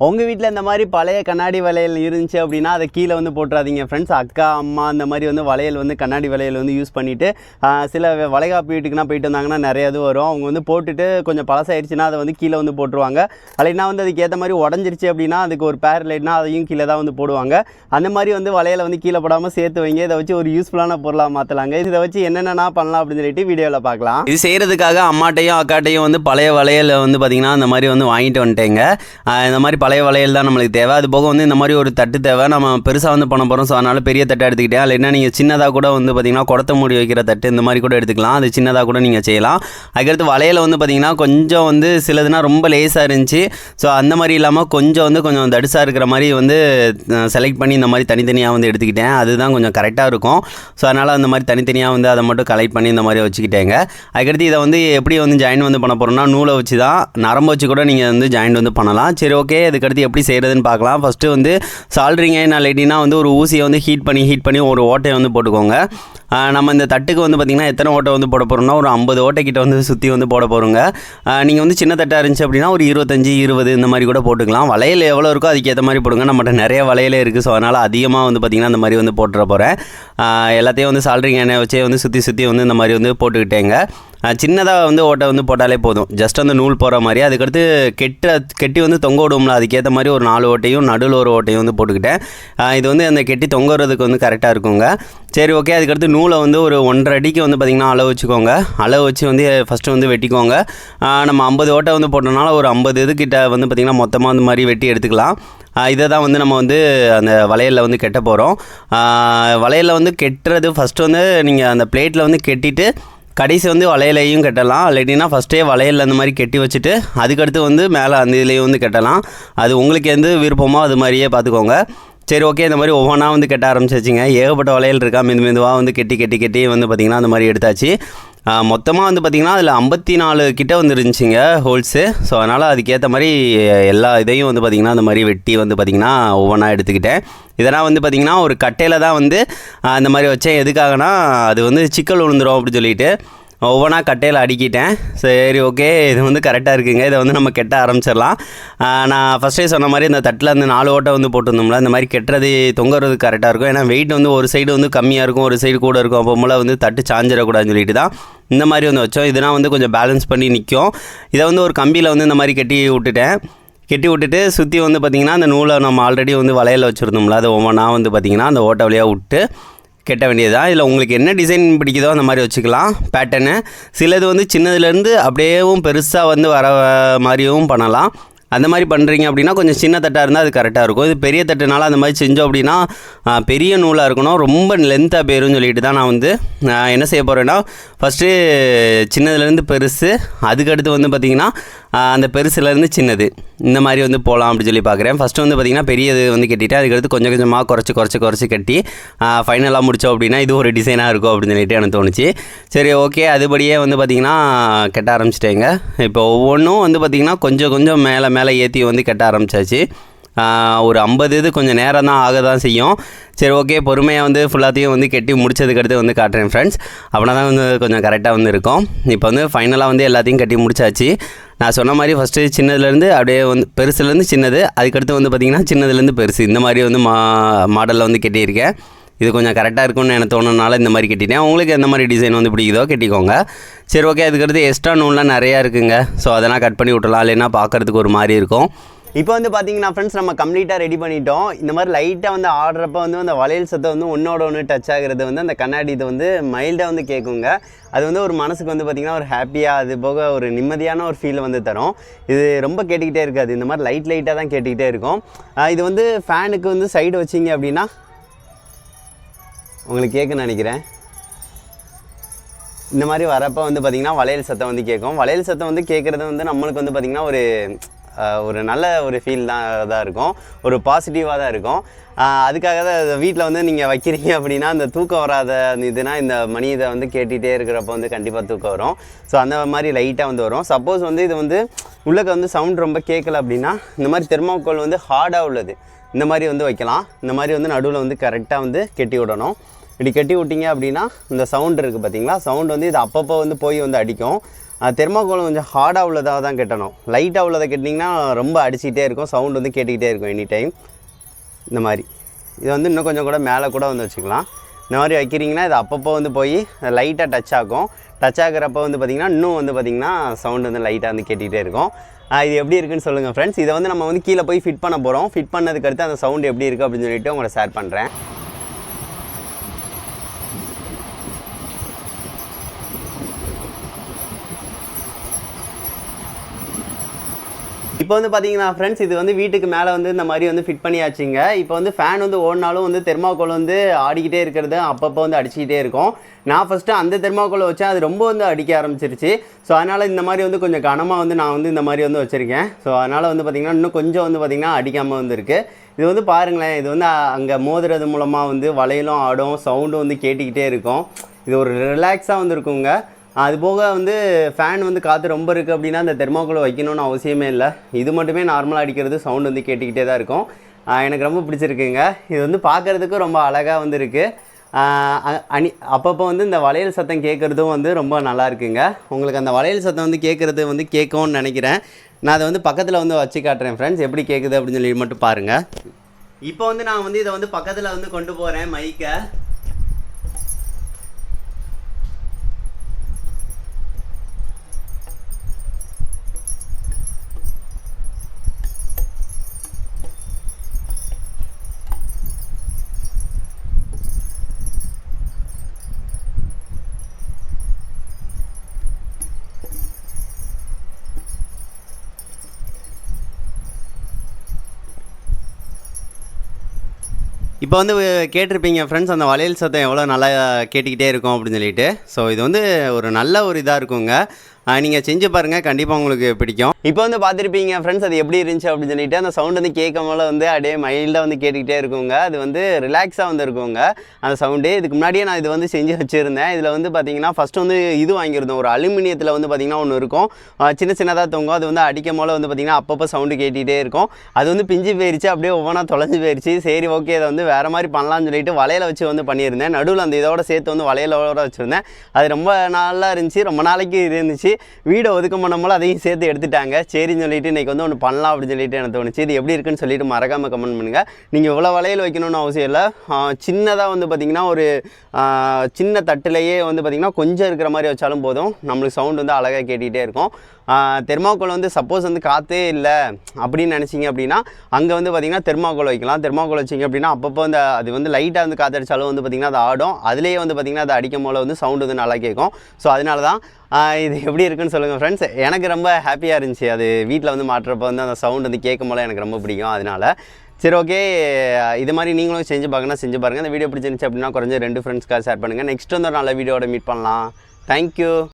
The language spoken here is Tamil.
உங்கள் வீட்டில் இந்த மாதிரி பழைய கண்ணாடி வளையல் இருந்துச்சு அப்படின்னா அதை கீழே வந்து போட்டுறாதீங்க ஃப்ரெண்ட்ஸ் அக்கா அம்மா அந்த மாதிரி வந்து வளையல் வந்து கண்ணாடி வளையல் வந்து யூஸ் பண்ணிவிட்டு சில வளைகாப்பு வீட்டுக்குனா போயிட்டு வந்தாங்கன்னா நிறைய இது வரும். அவங்க வந்து போட்டுட்டு கொஞ்சம் பழசாயிடுச்சுன்னா அதை வந்து கீழே வந்து போட்டுருவாங்க. இல்லைன்னா வந்து அதுக்கு ஏற்ற மாதிரி உடஞ்சிருச்சு அப்படின்னா அதுக்கு ஒரு பேர் இல்லைன்னா அதையும் கீழே தான் வந்து போடுவாங்க. அந்த மாதிரி வந்து வளையலை வந்து கீழே போடாமல் சேர்த்து வைங்க. இதை வச்சு ஒரு யூஸ்ஃபுல்லான பொருளாக மாற்றலாங்க இதை வச்சு என்னென்ன பண்ணலாம் அப்படின்னு சொல்லிட்டு வீடியோவில் பார்க்கலாம். இது செய்கிறதுக்காக அம்மாட்டையும் அக்காட்டையும் வந்து பழைய வளையல் வந்து பார்த்திங்கன்னா இந்த மாதிரி வந்து வாங்கிட்டு வந்துட்டேங்க. இந்த மாதிரி பழைய வளையல் தான் நம்மளுக்கு தேவை. அது போக வந்து இந்த மாதிரி ஒரு தட்டு தேவை. நம்ம பெருசாக வந்து பண்ண போகிறோம் ஸோ அதனால் பெரிய தட்டை எடுத்துக்கிட்டேன். இல்லைன்னா நீங்கள் சின்னதாக கூட வந்து பார்த்திங்கன்னா குடத்த மூடி வைக்கிற தட்டு இந்த மாதிரி கூட எடுத்துக்கலாம். அது சின்னதாக கூட நீங்கள் செய்யலாம். அதுக்கடுத்து வளையல் வந்து பார்த்திங்கன்னா கொஞ்சம் வந்து சிலதுனா ரொம்ப லேஸாக இருந்துச்சு. ஸோ அந்த மாதிரி இல்லாமல் கொஞ்சம் வந்து கொஞ்சம் தடுசாக இருக்கிற மாதிரி வந்து செலக்ட் பண்ணி இந்த மாதிரி தனித்தனியாக வந்து எடுத்துக்கிட்டேன். அதுதான் கொஞ்சம் கரெக்டாக இருக்கும். ஸோ அதனால் அந்த மாதிரி தனித்தனியாக வந்து அதை மட்டும் கலெக்ட் பண்ணி இந்த மாதிரி வச்சுக்கிட்டேங்க. அதுக்கடுத்து இதை வந்து எப்படி வந்து ஜாயின் வந்து பண்ண போகிறோம்னா நூலை வச்சு தான் நரம்பு வச்சு கூட நீங்கள் வந்து ஜாயின் வந்து பண்ணலாம். சரி ஓகே அதுக்கடுத்து எப்படி செய்கிறதுன்னு பார்க்கலாம். ஃபஸ்ட்டு வந்து சால்ட்ரிங்க நான் லைட்டினா வந்து ஒரு ஊசியை வந்து ஹீட் பண்ணி ஹீட் பண்ணி ஒரு ஓட்டையை வந்து போட்டுக்கோங்க. நம்ம இந்த தட்டுக்கு வந்து பார்த்திங்கன்னா எத்தனை ஓட்டை வந்து போட போகிறோம்னா ஒரு ஐம்பது ஓட்டைக்கிட்ட வந்து சுற்றி வந்து போட போகிறோங்க நீங்கள் வந்து சின்ன தட்டாக இருந்துச்சு அப்படின்னா ஒரு இருபத்தஞ்சி இருபது இந்த மாதிரி கூட போட்டுக்கலாம். வளையல் எவ்வளோ இருக்கோ அதுக்கேற்ற மாதிரி போடுங்க. நம்மகிட்ட நிறைய வளையலே இருக்குது ஸோ அதனால் அதிகமாக வந்து பார்த்திங்கன்னா இந்த மாதிரி வந்து போட்டுற போகிறேன் எல்லாத்தையும் வந்து சால்ட்ரிங் எண்ணெய் வச்சே வந்து சுற்றி சுற்றி வந்து இந்த மாதிரி வந்து போட்டுக்கிட்டேங்க. சின்னதாக வந்து ஓட்டை வந்து போட்டாலே போதும். ஜஸ்ட் அந்த நூல் போகிற மாதிரி. அதுக்கடுத்து கெட்ட கெட்டி வந்து தொங்க விடுவோம்ல அதுக்கேற்ற மாதிரி ஒரு நாலு ஓட்டையும் நடுவில் ஒரு ஓட்டையும் வந்து போட்டுக்கிட்டேன். இது வந்து அந்த கெட்டி தொங்குறதுக்கு வந்து கரெக்டாக இருக்குங்க. சரி ஓகே அதுக்கடுத்து நூலை வந்து ஒரு ஒன்றரை அடிக்கு வந்து பார்த்திங்கன்னா அளவு வச்சுக்கோங்க. அளவு வச்சு வந்து ஃபஸ்ட்டு வந்து வெட்டிக்கோங்க. நம்ம ஐம்பது ஓட்டை வந்து போட்டோம்னால ஒரு ஐம்பது இதுக்கிட்ட வந்து பார்த்திங்கன்னா மொத்தமாக அந்த மாதிரி வெட்டி எடுத்துக்கலாம். இதை தான் வந்து நம்ம வந்து அந்த வளையலில் வந்து கெட்ட போகிறோம் வளையலில் வந்து கெட்டுறது ஃபஸ்ட்டு வந்து நீங்கள் அந்த பிளேட்டில் வந்து கெட்டிட்டு கடைசி வந்து வளையலையும் கட்டலாம். இல்லாட்டினா ஃபஸ்ட்டே வளையல் அந்த மாதிரி கட்டி வச்சுட்டு அதுக்கடுத்து வந்து மேலே அந்த இதுலேயும் வந்து கட்டலாம். அது உங்களுக்கு எந்த விருப்பமோ அது மாதிரியே பார்த்துக்கோங்க. சரி ஓகே இந்த மாதிரி ஒவ்வொன்றா வந்து கட்ட ஆரம்பிச்சாச்சுங்க. ஏகப்பட்ட வளையல் இருக்கா? மெது மெதுவாக வந்து கெட்டி கெட்டி கெட்டி வந்து பார்த்திங்கன்னா அந்த மாதிரி எடுத்தாச்சு. மொத்தமாக வந்து பார்த்திங்கன்னா அதில் ஐம்பத்தி நாலு கிட்டே வந்து இருந்துச்சுங்க ஹோல்ஸு. ஸோ அதனால் அதுக்கேற்ற மாதிரி எல்லா இதையும் வந்து பார்த்திங்கன்னா அந்த மாதிரி வெட்டி வந்து பார்த்திங்கன்னா ஒவ்வொன்றா எடுத்துக்கிட்டேன். இதெல்லாம் வந்து பார்த்திங்கன்னா ஒரு கட்டையில் தான் வந்து அந்த மாதிரி வச்சேன். எதுக்காகனா அது வந்து சிக்கல் விழுந்துரும் அப்படின்னு சொல்லிட்டு ஒவ்வொன்றா கட்டையில் அடிக்கிட்டேன். சரி ஓகே. இது வந்து கரெக்டாக இருக்குங்க. இதை வந்து நம்ம கெட்ட ஆரம்பிச்சிடலாம். நான் ஃபஸ்ட்டே சொன்ன மாதிரி இந்த தட்டில் அந்த நாலு ஓட்டை வந்து போட்டிருந்தோம்ல இந்த மாதிரி கெட்டுறது தொங்குறது கரெக்டாக இருக்கும். ஏன்னா வெயிட் வந்து ஒரு சைடு வந்து கம்மியாக இருக்கும் ஒரு சைடு கூட இருக்கும். அப்போ மூலம் வந்து தட்டு சாஞ்சிடக்கூடாதுன்னு சொல்லிட்டு தான் இந்த மாதிரி வந்து வச்சோம். இதெல்லாம் வந்து கொஞ்சம் பேலன்ஸ் பண்ணி நிற்கும் இதை வந்து ஒரு கம்பியில் வந்து இந்த மாதிரி கட்டி விட்டுட்டேன். கெட்டி விட்டுட்டு சுற்றி வந்து பார்த்திங்கன்னா அந்த நூலை நம்ம ஆல்ரெடி வந்து வளையல் வச்சுருந்தோம்ல அது ஒவ்வொன்றா வந்து பார்த்திங்கன்னா அந்த ஓட்டை வழியாக விட்டு கெட்ட வேண்டியதுதான் இதில் உங்களுக்கு என்ன டிசைன் பிடிக்குதோ அந்த மாதிரி வச்சுக்கலாம். பேட்டர்னு சிலது வந்து சின்னதுலேருந்து அப்படியேவும் பெருசாக வந்து வர மாதிரியும் பண்ணலாம். அந்த மாதிரி பண்ணுறீங்க அப்படின்னா கொஞ்சம் சின்ன தட்டாக இருந்தால் அது கரெக்டாக இருக்கும். இது பெரிய தட்டுனால அந்த மாதிரி செஞ்சோம் அப்படின்னா பெரிய நூலாக இருக்கணும். ரொம்ப லென்த்தாக போயிரும்னு சொல்லிட்டு தான் நான் வந்து என்ன செய்ய போகிறேன்னா ஃபஸ்ட்டு சின்னதுலேருந்து பெருசு அதுக்கடுத்து வந்து பார்த்திங்கன்னா அந்த பெருசுலேருந்து சின்னது. இந்த மாதிரி வந்து போகலாம் அப்படின்னு சொல்லி பார்க்குறேன் ஃபஸ்ட்டு வந்து பார்த்திங்கன்னா பெரியது வந்து கட்டிட்டு அதுக்கடுத்து கொஞ்சம் கொஞ்சமாக குறைச்சி குறைச்சி குறைச்சி கட்டி ஃபைனலாக முடித்தோம் அப்படின்னா இது ஒரு டிசைனாக இருக்கும் அப்படின்னு சொல்லிட்டு எனக்கு தோணுச்சு. சரி ஓகே அதுபடியே வந்து பார்த்திங்கன்னா கட்ட ஆரம்பிச்சிட்டேங்க. இப்போ ஒவ்வொன்றும் வந்து பார்த்திங்கன்னா கொஞ்சம் கொஞ்சம் மேலே மேலே ஏற்றி வந்து கட்ட ஆரம்பிச்சாச்சு. ஒரு ஐம்பது இது கொஞ்சம் நேரம் தான் ஆக தான் செய்யும். சரி ஓகே பொறுமையாக வந்து ஃபுல்லாத்தையும் வந்து கெட்டி முடிச்சதுக்கடுத்து வந்து காட்டுறேன் ஃப்ரெண்ட்ஸ் அப்படின்னா தான் வந்து கொஞ்சம் கரெக்டாக வந்து இருக்கும். இப்போ வந்து ஃபைனலாக வந்து எல்லாத்தையும் கட்டி முடிச்சாச்சு. நான் சொன்ன மாதிரி ஃபஸ்ட்டு சின்னதுலேருந்து அப்படியே வந்து பெருசுலேருந்து சின்னது அதுக்கடுத்து வந்து பார்த்திங்கன்னா சின்னதுலேருந்து பெருசு. இந்த மாதிரி வந்து மா மாடலில் வந்து கட்டியிருக்கேன். இது கொஞ்சம் கரெக்டாக இருக்கும்னு எனக்கு தோணுனால இந்த மாதிரி கட்டிட்டேன். உங்களுக்கு எந்த மாதிரி டிசைன் வந்து பிடிக்குதோ கட்டிக்கோங்க. சரி ஓகே அதுக்கடுத்து எக்ஸ்ட்ரா நூல்லாம் நிறையா இருக்குங்க. ஸோ அதெல்லாம் கட் பண்ணி விட்டலாம் இல்லைன்னா பார்க்குறதுக்கு ஒரு மாதிரி இருக்கும். இப்போ வந்து பார்த்தீங்கன்னா ஃப்ரெண்ட்ஸ் நம்ம கம்ப்ளீட்டாக ரெடி பண்ணிட்டோம். இந்த மாதிரி லைட்டாக வந்து ஆடுறப்ப வந்து அந்த வளையல் சத்தம் வந்து ஒன்றோட ஒன்று டச் ஆகிறது வந்து அந்த கண்ணாடி இது வந்து மைல்டாக வந்து கேட்குங்க அது வந்து ஒரு மனசுக்கு வந்து பார்த்திங்கன்னா ஒரு ஹாப்பியாக அது போக ஒரு நிம்மதியான ஒரு ஃபீல் வந்து தரும். இது ரொம்ப கேட்டுக்கிட்டே இருக்காது. இந்த மாதிரி லைட் லைட்டாக தான் கேட்டுக்கிட்டே இருக்கும். இது வந்து ஃபேனுக்கு வந்து சைடு வச்சிங்க அப்படின்னா உங்களுக்கு கேட்குன்னு நினைக்கிறேன். இந்த மாதிரி வரப்போ வந்து பார்த்திங்கன்னா வளையல் சத்தம் வந்து கேட்கும் வளையல் சத்தம் வந்து கேட்குறது வந்து நம்மளுக்கு வந்து பார்த்திங்கன்னா ஒரு ஒரு நல்ல ஒரு ஃபீல் தான் தான் இருக்கும். ஒரு பாசிட்டிவாக தான் இருக்கும். அதுக்காக தான் வீட்டில் வந்து நீங்கள் வைக்கிறீங்க அப்படின்னா அந்த தூக்கம் வராத அந்த இதுனா இந்த மணி இதை வந்து கேட்டுகிட்டே இருக்கிறப்ப வந்து கண்டிப்பாக தூக்கம் வரும். ஸோ அந்த மாதிரி லைட்டாக வந்து வரும். சப்போஸ் வந்து இது வந்து உள்ளக்க வந்து சவுண்ட் ரொம்ப கேட்கல அப்படின்னா இந்த மாதிரி தெர்மாக்கோல் வந்து ஹார்டாக உள்ளது. இந்த மாதிரி வந்து வைக்கலாம். இந்த மாதிரி வந்து நடுவில் வந்து கரெக்டாக வந்து கெட்டி விடணும். இப்படி கட்டி விட்டீங்க அப்படின்னா இந்த சவுண்ட் இருக்குது பார்த்தீங்களா சவுண்ட் வந்து இது அப்பப்போ வந்து போய் வந்து அடிக்கும். தெர்மாக்கோல் கொஞ்சம் ஹார்டாக உள்ளதாக தான் கட்டணும். லைட்டாக உள்ளதை கட்டினீங்கன்னா ரொம்ப அடிச்சிக்கிட்டே இருக்கும். சவுண்ட் வந்து கேட்டுக்கிட்டே இருக்கும் எனி டைம் இந்த மாதிரி. இது வந்து இன்னும் கொஞ்சம் கூட மேலே கூட வந்து வச்சுக்கலாம். இந்த மாதிரி வைக்கிறீங்கன்னா இது அப்பப்போ வந்து போய் லைட்டாக டச் ஆகும். டச் ஆகிறப்ப வந்து பார்த்திங்கன்னா இன்னும் வந்து பார்த்திங்கன்னா சவுண்ட் வந்து லைட்டாக வந்து கேட்டுக்கிட்டே இருக்கும். இது எப்படி இருக்குன்னு சொல்லுங்கள் ஃப்ரெண்ட்ஸ் இதை வந்து நம்ம வந்து கீழே போய் ஃபிட் பண்ண போகிறோம் ஃபிட் பண்ணதுக்கு அடுத்து அந்த சவுண்ட் எப்படி இருக்குது அப்படின்னு சொல்லிட்டு உங்களை ஷேர் பண்ணுறேன் இப்போ வந்து பார்த்தீங்கன்னா ஃப்ரெண்ட்ஸ் இது வந்து வீட்டுக்கு மேலே வந்து இந்த மாதிரி வந்து ஃபிட் பண்ணியாச்சுங்க. இப்போ வந்து ஃபேன் வந்து ஓடினாலும் வந்து தெர்மாக்கோல் வந்து ஆடிக்கிட்டே இருக்கிறது அப்பப்போ வந்து அடிச்சுக்கிட்டே இருக்கும். நான் ஃபஸ்ட்டு அந்த தெர்மாக்கோலை வச்சேன் அது ரொம்ப வந்து அடிக்க ஆரம்பிச்சிருச்சு. ஸோ அதனால் இந்த மாதிரி வந்து கொஞ்சம் கனமாக வந்து நான் வந்து இந்த மாதிரி வந்து வச்சுருக்கேன். ஸோ அதனால் வந்து பார்த்திங்கன்னா இன்னும் கொஞ்சம் வந்து பார்த்திங்கன்னா அடிக்காமல் வந்துருக்கு இது வந்து பாருங்களேன் இது வந்து அங்கே மோதுறது மூலமாக வந்து வளையலும் ஆடும் சவுண்டும் வந்து கேட்டுக்கிட்டே இருக்கும். இது ஒரு ரிலாக்ஸாக வந்து இருக்குங்க. அது போக வந்து ஃபேன் வந்து காற்று ரொம்ப இருக்குது அப்படின்னா அந்த தெர்மாக்கோலை வைக்கணும்னு அவசியமே இல்லை. இது மட்டுமே நார்மலாக அடிக்கிறது சவுண்ட் வந்து கேட்டுக்கிட்டே தான் இருக்கும். எனக்கு ரொம்ப பிடிச்சிருக்குங்க. இது வந்து பார்க்குறதுக்கு ரொம்ப அழகாக வந்து இருக்குது அணி அப்பப்போ வந்து இந்த வளையல் சத்தம் கேட்குறதும் வந்து ரொம்ப நல்லா இருக்குங்க. உங்களுக்கு அந்த வளையல் சத்தம் வந்து கேட்குறது வந்து கேட்கும்னு நினைக்கிறேன். நான் அதை வந்து பக்கத்தில் வந்து வச்சு காட்டுறேன் ஃப்ரெண்ட்ஸ் எப்படி கேட்குது அப்படின்னு சொல்லி மட்டும் பாருங்கள் இப்போ வந்து நான் வந்து இதை வந்து பக்கத்தில் வந்து கொண்டு போகிறேன் மைக்கை இப்போ வந்து கேட்டிருப்பீங்க ஃப்ரெண்ட்ஸ் அந்த வளையல் சத்தம் எவ்வளோ நல்லா கேட்டுக்கிட்டே இருக்கும் அப்படின்னு சொல்லிட்டு. ஸோ இது வந்து ஒரு நல்ல ஒரு இதாக இருக்குங்க. நீங்கள் செஞ்சு பாருங்கள் கண்டிப்பாக உங்களுக்கு பிடிக்கும். இப்போ வந்து பார்த்துருப்பீங்க ஃப்ரெண்ட்ஸ் அது எப்படி இருந்துச்சு? அப்படின்னு சொல்லிட்டு அந்த சவுண்ட் வந்து கேட்கும் போல வந்து அப்படியே மைல்டாக வந்து கேட்டுக்கிட்டே இருக்குங்க. அது வந்து ரிலாக்ஸாக வந்து இருக்குங்க அந்த சவுண்டு இதுக்கு முன்னாடியே நான் இது வந்து செஞ்சு வச்சுருந்தேன். இதில் வந்து பார்த்தீங்கன்னா ஃபஸ்ட்டு வந்து இது வாங்கியிருந்தோம். ஒரு அலுமினியத்தில் வந்து பார்த்திங்கன்னா ஒன்று இருக்கும். சின்ன சின்னதாக தொங்கும். அது வந்து அடிக்கும் போல வந்து பார்த்திங்கன்னா அப்பப்போ சவுண்டு கேட்டுகிட்டே இருக்கும். அது வந்து பிஞ்சு போயிடுச்சு அப்படியே ஒவ்வொன்றா தொலைஞ்சு போயிடுச்சு சரி ஓகே அதை வந்து வேறு மாதிரி பண்ணலாம்னு சொல்லிட்டு வலையில் வச்சு வந்து பண்ணியிருந்தேன். நடுவில் அந்த இதோட சேர்த்து வந்து வலையிலோட வச்சுருந்தேன். அது ரொம்ப நல்லா இருந்துச்சு. ரொம்ப நாளைக்கு இருந்துச்சு. வீடை ஒதுக்கம் பண்ணும்போது அதையும் சேர்த்து எடுத்துட்டாங்க. சரின்னு சொல்லிட்டு இன்றைக்கி வந்து ஒன்று பண்ணலாம் அப்படின்னு சொல்லிட்டு எனக்கு தோணுச்சு. இது எப்படி இருக்குன்னு சொல்லிட்டு மறக்காமல் கமெண்ட் பண்ணுங்கள் நீங்கள் இவ்வளோ வளையல் வைக்கணும்னு அவசியம் இல்லை. சின்னதாக வந்து பார்த்திங்கன்னா ஒரு சின்ன தட்டுலேயே வந்து பார்த்திங்கன்னா கொஞ்சம் இருக்கிற மாதிரி வச்சாலும் போதும். நம்மளுக்கு சவுண்ட் வந்து அழகாக கேட்டுக்கிட்டே இருக்கும். தெர்மாக்கோல் வந்து சப்போஸ் வந்து காற்றே இல்லை அப்படின்னு நினச்சிங்க அப்படின்னா அங்கே வந்து பார்த்திங்கன்னா தெர்மாக்கோல் வைக்கலாம். தெர்மாக்கோல் வச்சிங்க அப்படின்னா அப்பப்போ அந்த அது வந்து லைட்டாக வந்து காற்றடிச்சாலும் வந்து பார்த்திங்கன்னா அது ஆடும். அதுலேயே வந்து பார்த்திங்கன்னா அது அடிக்கும் போல் வந்து சவுண்டு வந்து நல்லா கேட்கும். ஸோ அதனால தான் இது எப்படி இருக்குன்னு சொல்லுங்கள் ஃப்ரெண்ட்ஸ் எனக்கு ரொம்ப ஹாப்பியாக இருந்துச்சு. அது வீட்டில் வந்து மாட்டுறப்ப வந்து அந்த சவுண்ட் வந்து கேட்கும் போல எனக்கு ரொம்ப பிடிக்கும். அதனால சரி ஓகே இது மாதிரி நீங்களும் செஞ்சு பார்க்கணும் செஞ்சு பாருங்கள் இந்த வீடியோ பிடிச்சிருந்துச்சு அப்படின்னா குறைஞ்ச ரெண்டு ஃப்ரெண்ட்ஸ்க்காக ஷேர் பண்ணுங்கள் நெக்ஸ்ட் வந்து ஒரு நல்ல வீடியோட மீட் பண்ணலாம். தேங்க்யூ